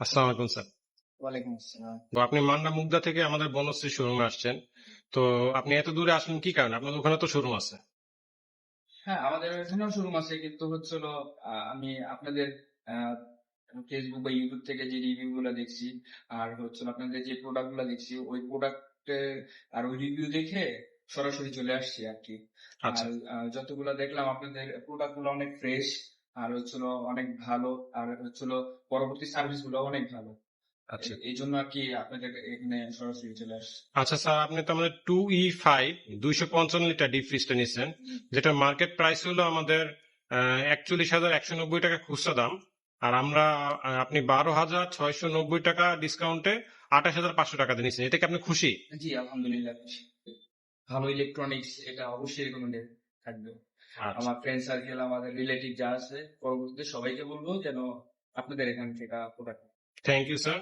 আসসালামু আলাইকুম স্যার। ওয়ালাইকুম আসসালাম। তো আপনি মান্না মুগদা থেকে আমাদের বনশ্রী শোরুমে আসছেন। তো আপনি এত দূরে আসলেন কি কারণে? আপনাদের ওখানে তো শোরুম আছে। হ্যাঁ আমাদের এখানেও শোরুম আছে কিন্তু হচ্ছিল আমি আপনাদের ফেসবুক বা ইউটিউব থেকে যে রিভিউ গুলো দেখছি আর হচ্ছিল আপনাদের যে প্রোডাক্টগুলো দেখছি ওই প্রোডাক্ট আর ওই রিভিউ দেখে সরাসরি চলে আসছি আর কি। আচ্ছা। আর যতগুলো দেখলাম আপনাদের প্রোডাক্টগুলো অনেক ফ্রেশ আর হচ্ছিল অনেক ভালো আর হচ্ছিল পরবর্তী সার্ভিসগুলো অনেক ভালো। আচ্ছা। এই জন্য আর কি আপনাদের এখানে সরাসরি চলে আসছি। আচ্ছা স্যার আপনি তো আমাদের টু ই ফাইভ দুইশো পঞ্চান্ন লিটার ডিপ ফ্রিজটা নিচ্ছেন যেটা মার্কেট প্রাইস হলো আমাদের একচল্লিশ হাজার একশো নব্বই টাকা খুচরা দাম আর আমরা আপনি বারো হাজার ছয়শো নব্বই টাকা ডিসকাউন্টে আঠাশ হাজার পাঁচশো টাকা দিয়ে নিচ্ছেন। এটা কি আপনি খুশি? জি আলহামদুলিল্লাহ ভালো ইলেকট্রনিক্স এটা অবশ্যই রেকমেন্ডেড থাকবে। আচ্ছা। আমার ফ্রেন্ড সার্কেল আমাদের রিলেটিভ যা আছে পরবর্তীতে সবাইকে বলব যেন আপনাদের এখান থেকে প্রোডাক্ট থ্যাংক ইউ স্যার